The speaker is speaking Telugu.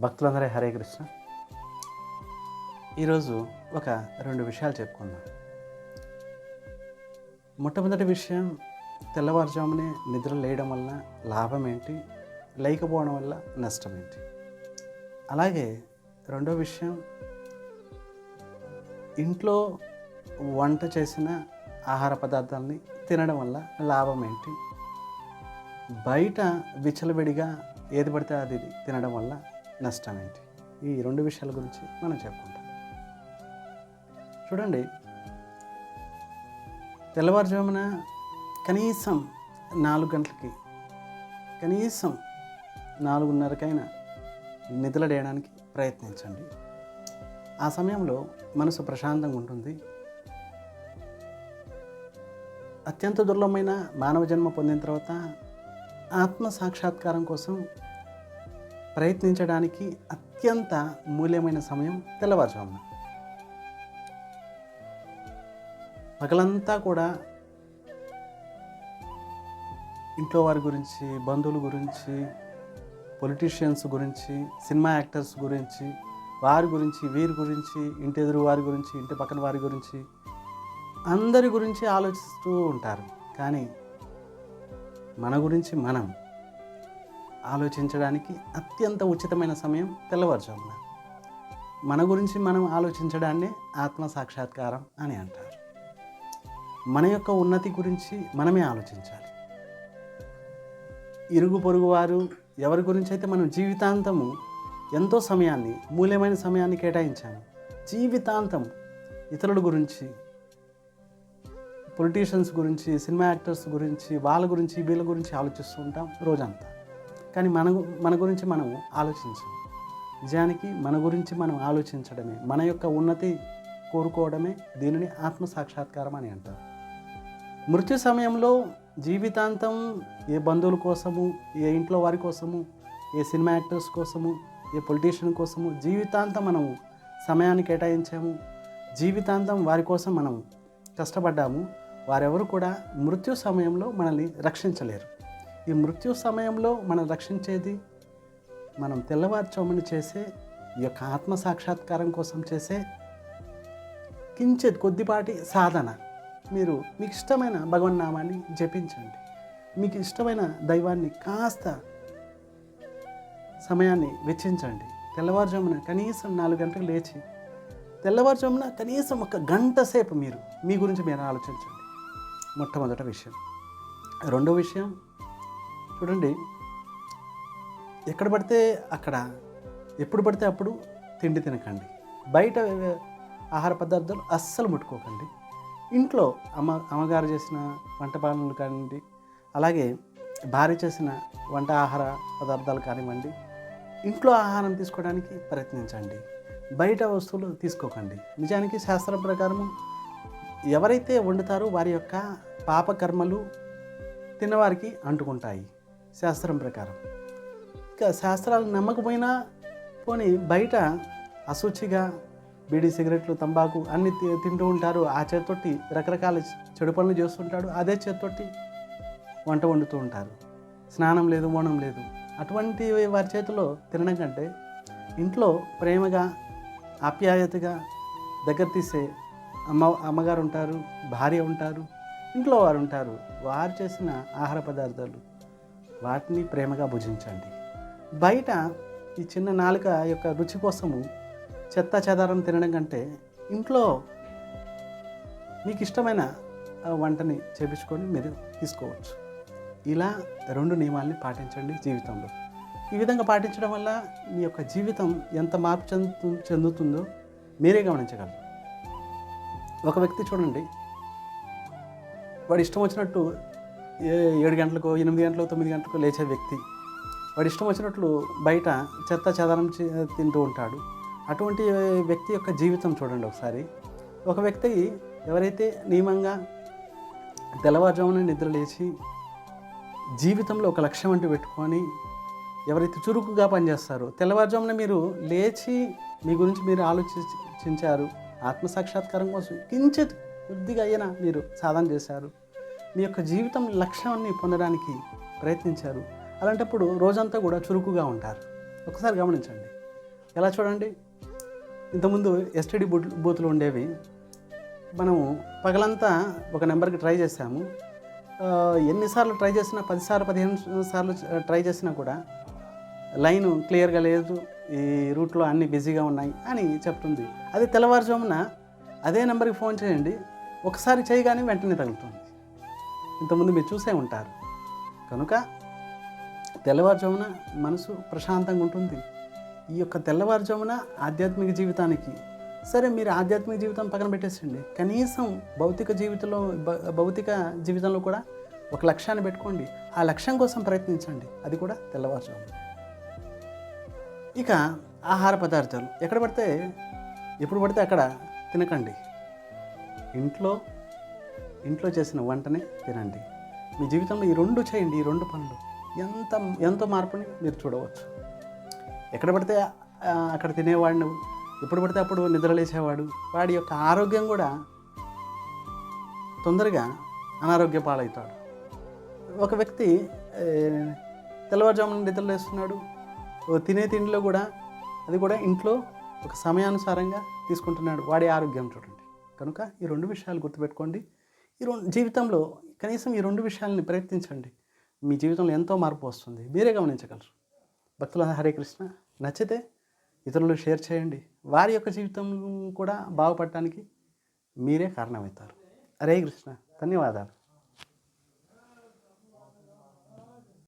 భక్తులందరూ హరే కృష్ణ. ఈరోజు ఒక రెండు విషయాలు చెప్పుకుందాం. మొట్టమొదటి విషయం తెల్లవారుజామునే నిద్ర లేయడం వల్ల లాభం ఏంటి? లేకపోవడం వల్ల నష్టం ఏంటి? అలాగే రెండో విషయం ఇంట్లో వంట చేసిన ఆహార పదార్థాలని తినడం వల్ల లాభం ఏంటి? బయట విచ్చలవిడిగా ఏది పడితే అది తినడం వల్ల నష్టం ఏంటి ఈ రెండు విషయాల గురించి మనం చెప్పుకుంటాం. చూడండి తెల్లవారుజామున కనీసం నాలుగు గంటలకి కనీసం నాలుగున్నరకైనా నిద్రలేయడానికి ప్రయత్నించండి. ఆ సమయంలో మనసు ప్రశాంతంగా ఉంటుంది. అత్యంత దుర్లభమైన మానవ జన్మ పొందిన తర్వాత ఆత్మ సాక్షాత్కారం కోసం ప్రయత్నించడానికి అత్యంత మూల్యమైన సమయం తెల్లవారుజామున. పగలంతా కూడా ఇంట్లో వారి గురించి బంధువుల గురించి పొలిటీషియన్స్ గురించి సినిమా యాక్టర్స్ గురించి వారి గురించి వీరి గురించి ఇంటి ఎదురు వారి గురించి ఇంటి పక్కన వారి గురించి అందరి గురించి ఆలోచిస్తూ ఉంటారు. కానీ మన గురించి మనం ఆలోచించడానికి అత్యంత ఉచితమైన సమయం తెల్లవారుజామున. మన గురించి మనం ఆలోచించడాన్నే ఆత్మ సాక్షాత్కారం అని అంటారు. మన యొక్క ఉన్నతి గురించి మనమే ఆలోచించాలి. ఇరుగు పొరుగు వారు ఎవరి గురించి అయితే మనం జీవితాంతము ఎంతో సమయాన్ని మూల్యమైన సమయాన్ని కేటాయించాము జీవితాంతం ఇతరుల గురించి పొలిటీషియన్స్ గురించి సినిమా యాక్టర్స్ గురించి వాళ్ళ గురించి వీళ్ళ గురించి ఆలోచిస్తూ ఉంటాం రోజంతా. కానీ మన మన గురించి మనం ఆలోచించాం. నిజానికి మన గురించి మనం ఆలోచించడమే మన యొక్క ఉన్నతి కోరుకోవడమే దీనిని ఆత్మ సాక్షాత్కారం అని అంటారు. మృత్యు సమయంలో జీవితాంతం ఏ బంధువుల కోసము ఏ ఇంట్లో వారి కోసము ఏ సినిమా యాక్టర్స్ కోసము ఏ పొలిటీషియన్ కోసము జీవితాంతం మనము సమయాన్ని కేటాయించాము. జీవితాంతం వారి కోసం మనం కష్టపడ్డాము. వారెవరు కూడా మృత్యు సమయంలో మనల్ని రక్షించలేరు. ఈ మృత్యు సమయంలో మనం రక్షించేది మనం తెల్లవారుచోమని చేసే ఈ యొక్క ఆత్మ సాక్షాత్కారం కోసం చేసే కించిత్ కొద్దిపాటి సాధన. మీరు మీకు ఇష్టమైన భగవన్నామాన్ని జపించండి. మీకు ఇష్టమైన దైవాన్ని కాస్త సమయాన్ని వెచ్చించండి. తెల్లవారుజామున కనీసం నాలుగు గంటలకు లేచి తెల్లవారుజామున కనీసం ఒక గంట సేపు మీరు మీ గురించి మీరు ఆలోచించండి. మొట్టమొదటి విషయం. రెండో విషయం చూడండి. ఎక్కడ పడితే అక్కడ ఎప్పుడు పడితే అప్పుడు తిండి తినకండి. బయట ఆహార పదార్థాలు అస్సలు ముట్టుకోకండి. ఇంట్లో అమ్మ అమ్మగారు చేసిన వంట పాలనలు కానివ్వండి అలాగే భార్య చేసిన వంట ఆహార పదార్థాలు కానివ్వండి ఇంట్లో ఆహారం తీసుకోవడానికి ప్రయత్నించండి. బయట వస్తువులు తీసుకోకండి. నిజానికి శాస్త్రం ప్రకారము ఎవరైతే వండుతారో వారి యొక్క పాపకర్మలు తిన్నవారికి అంటుకుంటాయి. శాస్త్రం ప్రకారం. ఇంకా శాస్త్రాలు నమ్మకపోయినా పోనీ బయట అశుచిగా బీడీ సిగరెట్లు తంబాకు అన్ని తి- తింటూ ఉంటారు. ఆ చేతితోటి రకరకాల చెడు పనులు చేస్తుంటాడు. అదే చేత్తోటి వంట వండుతూ ఉంటారు. స్నానం లేదు మోనం లేదు. అటువంటి వారి చేతిలో తినడం కంటే ఇంట్లో ప్రేమగా ఆప్యాయతగా దగ్గర తీసే అమ్మ అమ్మగారు ఉంటారు భార్య ఉంటారు ఇంట్లో వారు ఉంటారు. వారు చేసిన ఆహార పదార్థాలు వాటిని ప్రేమగా భుజించండి. బయట ఈ చిన్న నాలుక యొక్క రుచి కోసము చెత్త చెదారం తినడం కంటే ఇంట్లో మీకు ఇష్టమైన వంటని చేపించుకొని మీరు తీసుకోవచ్చు. ఇలా రెండు నియమాల్ని పాటించండి జీవితంలో. ఈ విధంగా పాటించడం వల్ల మీ యొక్క జీవితం ఎంత మార్పు చెందు చెందుతుందో మీరే గమనించగలరు. ఒక వ్యక్తి చూడండి. వాడు ఇష్టం వచ్చినట్టు ఏడు గంటలకు ఎనిమిది గంటలకు తొమ్మిది గంటలకు లేచే వ్యక్తి. వాడు ఇష్టం వచ్చినట్లు బయట చెత్త చెదారం చే- తింటూ ఉంటాడు. అటువంటి వ్యక్తి యొక్క జీవితం చూడండి ఒకసారి. ఒక వ్యక్తి ఎవరైతే నియమంగా తెల్లవారుజామున నిద్ర లేచి జీవితంలో ఒక లక్ష్యం అంటూ పెట్టుకొని ఎవరైతే చురుకుగా పనిచేస్తారో తెల్లవారుజామున మీరు లేచి మీ గురించి మీరు ఆలోచించారు. ఆత్మసాక్షాత్కారం కోసం కించిత్ కొద్దిగా అయినా మీరు సాధన చేశారు. మీ యొక్క జీవితం లక్ష్యాన్ని పొందడానికి ప్రయత్నించారు. అలాంటప్పుడు రోజంతా కూడా చురుకుగా ఉంటారు. ఒకసారి గమనించండి. ఎలా చూడండి? ఇంతకుముందు ఎస్టీడీ బూట్ బూతులు ఉండేవి. మనము పగలంతా ఒక నెంబర్కి ట్రై చేసాము ఎన్నిసార్లు ట్రై చేసినా పదిసార్లు పదిహేను సార్లు ట్రై చేసినా కూడా లైన్ క్లియర్గా లేదు. ఈ రూట్లో అన్నీ బిజీగా ఉన్నాయి అని చెప్తుంది. అదే తెల్లవారుజామున అదే నెంబర్కి ఫోన్ చేయండి. ఒకసారి చేయగానే వెంటనే తగులుతుంది. ఇంతకుముందు మీరు చూసే ఉంటారు. కనుక తెల్లవారుజామున మనసు ప్రశాంతంగా ఉంటుంది. ఈ యొక్క తెల్లవారుజామున ఆధ్యాత్మిక జీవితానికి సరే మీరు ఆధ్యాత్మిక జీవితం పక్కన పెట్టేసండి కనీసం భౌతిక జీవితంలో భౌతిక జీవితంలో కూడా ఒక లక్ష్యాన్ని పెట్టుకోండి. ఆ లక్ష్యం కోసం ప్రయత్నించండి. అది కూడా తెల్లవారుజామున. ఇక ఆహార పదార్థాలు. ఎక్కడ పడితే ఎప్పుడు పడితే అక్కడ తినకండి. ఇంట్లో ఇంట్లో చేసిన వంటనే తినండి. మీ జీవితంలో ఈ రెండు చేయండి ఈ రెండు పనులు. ఎంత ఎంతో మార్పుని మీరు చూడవచ్చు. ఎక్కడ పడితే అక్కడ తినేవాడిని ఎప్పుడు పడితే అప్పుడు నిద్రలేసేవాడు వాడి యొక్క ఆరోగ్యం కూడా తొందరగా అనారోగ్య పాలవుతాడు. ఒక వ్యక్తి తెల్లవారుజామున నిద్రలేస్తున్నాడు తినే తిండిలో కూడా అది కూడా ఇంట్లో ఒక సమయానుసారంగా తీసుకుంటున్నాడు. వాడి ఆరోగ్యం చూడండి. కనుక ఈ రెండు విషయాలు గుర్తుపెట్టుకోండి. ఈ రెండు జీవితంలో కనీసం ఈ రెండు విషయాలని ప్రయత్నించండి. మీ జీవితంలో ఎంతో మార్పు వస్తుంది. మీరే గమనించగలరు. భక్తుల హరే కృష్ణ నచ్చితే ఇతరులు షేర్ చేయండి. వారి యొక్క జీవితం కూడా బాగుపడటానికి మీరే కారణమవుతారు. హరే కృష్ణ ధన్యవాదాలు.